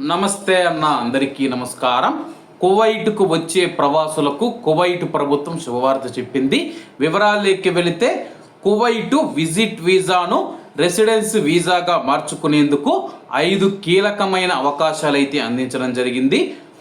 నమస్తే అన్న అందరికీ నమస్కారం. కువైట్కు వచ్చే ప్రవాసులకు కువైట్ ప్రభుత్వం శుభవార్త చెప్పింది. వివరాలకి వెళితే కువైటు విజిట్ వీసాను రెసిడెన్స్ వీసాగా మార్చుకునేందుకు ఐదు కీలకమైన అవకాశాలు అయితే అందించడం జరిగింది.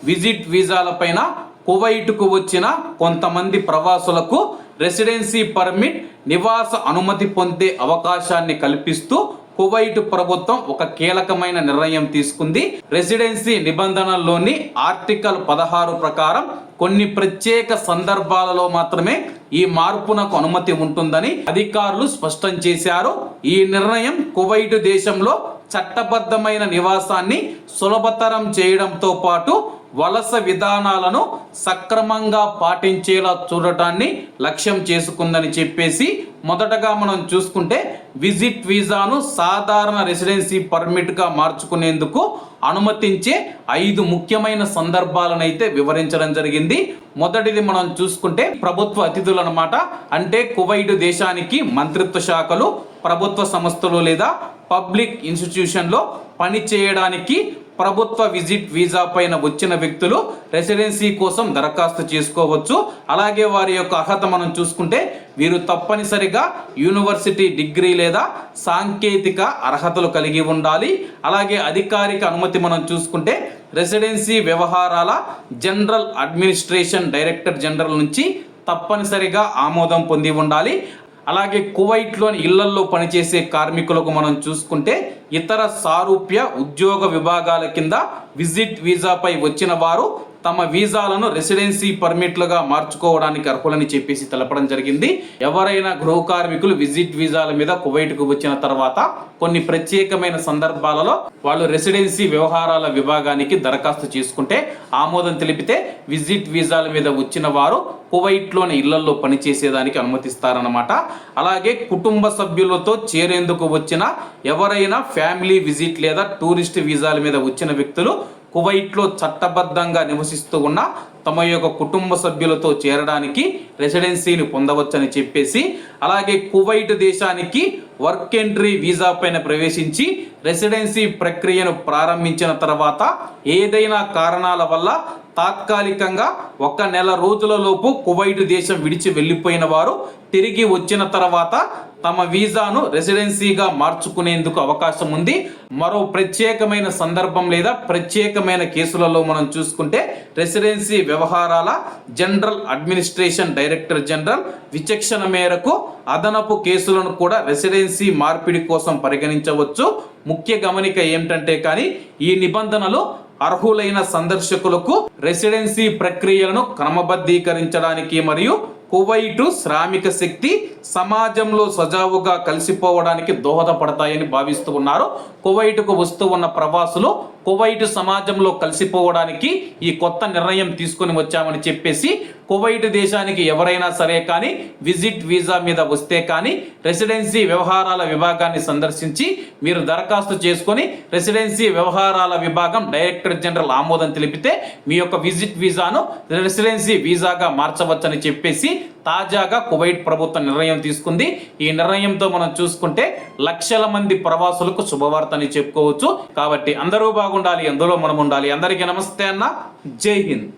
విజిట్ వీసాలపైన కువైట్కు వచ్చిన కొంతమంది ప్రవాసులకు రెసిడెన్సీ పర్మిట్ నివాస అనుమతి పొందే అవకాశాన్ని కల్పిస్తూ కువైట్ ప్రభుత్వం ఒక కీలకమైన నిర్ణయం తీసుకుంది. రెసిడెన్సీ నిబంధనల్లోని ఆర్టికల్ పదహారు ప్రకారం కొన్ని ప్రత్యేక సందర్భాలలో మాత్రమే ఈ మార్పునకు అనుమతి ఉంటుందని అధికారులు స్పష్టం చేశారు. ఈ నిర్ణయం కువైట్ దేశంలో చట్టబద్ధమైన నివాసాన్ని సులభతరం చేయడంతో పాటు వలస విధానాలను సక్రమంగా పాటించేలా చూడటాన్ని లక్ష్యం చేసుకుందని చెప్పేసి మొదటగా మనం చూసుకుంటే విజిట్ వీసాను సాధారణ రెసిడెన్సీ పర్మిట్గా మార్చుకునేందుకు అనుమతించే ఐదు ముఖ్యమైన సందర్భాలను అయితే వివరించడం జరిగింది. మొదటిది మనం చూసుకుంటే ప్రభుత్వ అతిథులు అనమాట అంటే కువైట్ దేశానికి మంత్రిత్వ శాఖలు ప్రభుత్వ సంస్థలు లేదా పబ్లిక్ ఇన్స్టిట్యూషన్లో పని చేయడానికి ప్రభుత్వ విజిట్ వీసా పైన వచ్చిన వ్యక్తులు రెసిడెన్సీ కోసం దరఖాస్తు చేసుకోవచ్చు. అలాగే వారి యొక్క అర్హత మనం చూసుకుంటే వీరు తప్పనిసరిగా యూనివర్సిటీ డిగ్రీ లేదా సాంకేతిక అర్హతలు కలిగి ఉండాలి. అలాగే అధికారిక అనుమతి మనం చూసుకుంటే రెసిడెన్సీ వ్యవహారాల జనరల్ అడ్మినిస్ట్రేషన్ డైరెక్టర్ జనరల్ నుంచి తప్పనిసరిగా ఆమోదం పొంది ఉండాలి. అలాగే కువైట్లోని ఇళ్ళల్లో పనిచేసే కార్మికులకు మనం చూసుకుంటే ఇతర సారూప్య ఉద్యోగ విభాగాల కింద విజిట్ వీసాపై వచ్చిన వారు తమ వీసాలను రెసిడెన్సీ పర్మిట్లుగా మార్చుకోవడానికి అర్హులని చెప్పేసి తెలపడం జరిగింది. ఎవరైనా గృహ కార్మికులు విజిట్ వీసాల మీద కువైట్కు వచ్చిన తర్వాత కొన్ని ప్రత్యేకమైన సందర్భాలలో వాళ్ళు రెసిడెన్సీ వ్యవహారాల విభాగానికి దరఖాస్తు చేసుకుంటే ఆమోదం తెలిపితే విజిట్ వీసాల మీద వచ్చిన వారు కువైట్లోని ఇళ్ళలో పనిచేసేదానికి అనుమతిస్తారన్నమాట. అలాగే కుటుంబ సభ్యులతో చేరేందుకు వచ్చిన ఎవరైనా ఫ్యామిలీ విజిట్ లేదా టూరిస్ట్ వీసాల మీద వచ్చిన వ్యక్తులు కువైట్లో చట్టబద్ధంగా నివసిస్తూ ఉన్న తమ యొక్క కుటుంబ సభ్యులతో చేరడానికి రెసిడెన్సీని పొందవచ్చని చెప్పేసి అలాగే కువైట్ దేశానికి వర్క్ ఎంట్రీ వీసా పైన ప్రవేశించి రెసిడెన్సీ ప్రక్రియను ప్రారంభించిన తర్వాత ఏదైనా కారణాల వల్ల తాత్కాలికంగా ఒక నెల రోజులలోపు కువైట్ దేశం విడిచి వెళ్ళిపోయిన వారు తిరిగి వచ్చిన తర్వాత తమ వీసాను రెసిడెన్సీగా మార్చుకునేందుకు అవకాశం ఉంది. మరో ప్రత్యేకమైన సందర్భం లేదా ప్రత్యేకమైన కేసులలో మనం చూసుకుంటే రెసిడెన్సీ వ్యవహారాల జనరల్ అడ్మినిస్ట్రేషన్ డైరెక్టర్ జనరల్ విచక్షణ మేరకు అదనపు కేసులను కూడా రెసిడెన్సీ మార్పిడి కోసం పరిగణించవచ్చు. ముఖ్య గమనిక ఏమిటంటే కానీ ఈ నిబంధనలు అర్హులైన సందర్శకులకు రెసిడెన్సీ ప్రక్రియలను క్రమబద్ధీకరించడానికి మరియు కువైటు శ్రామిక శక్తి సమాజంలో సజావుగా కలిసిపోవడానికి దోహదపడతాయని భావిస్తూ ఉన్నారు. కువైటుకు వస్తూ ఉన్న ప్రవాసులు కువైటు సమాజంలో కలిసిపోవడానికి ఈ కొత్త నిర్ణయం తీసుకొని వచ్చామని చెప్పేసి కువైట్ దేశానికి ఎవరైనా సరే కానీ విజిట్ వీసా మీద వస్తే కానీ రెసిడెన్సీ వ్యవహారాల విభాగాన్ని సందర్శించి మీరు దరఖాస్తు చేసుకొని రెసిడెన్సీ వ్యవహారాల విభాగం డైరెక్టర్ జనరల్ ఆమోదం తెలిపితే మీ యొక్క విజిట్ వీసాను రెసిడెన్సీ వీసాగా మార్చవచ్చని చెప్పేసి తాజాగా కువైట్ ప్రభుత్వం నిర్ణయం తీసుకుంది. ఈ నిర్ణయంతో మనం చూసుకుంటే లక్షల మంది ప్రవాసులకు శుభవార్తని చెప్పుకోవచ్చు. కాబట్టి అందరూ బాగుండాలి అందులో మనం ఉండాలి. అందరికీ నమస్తే అన్న. జై హింద్.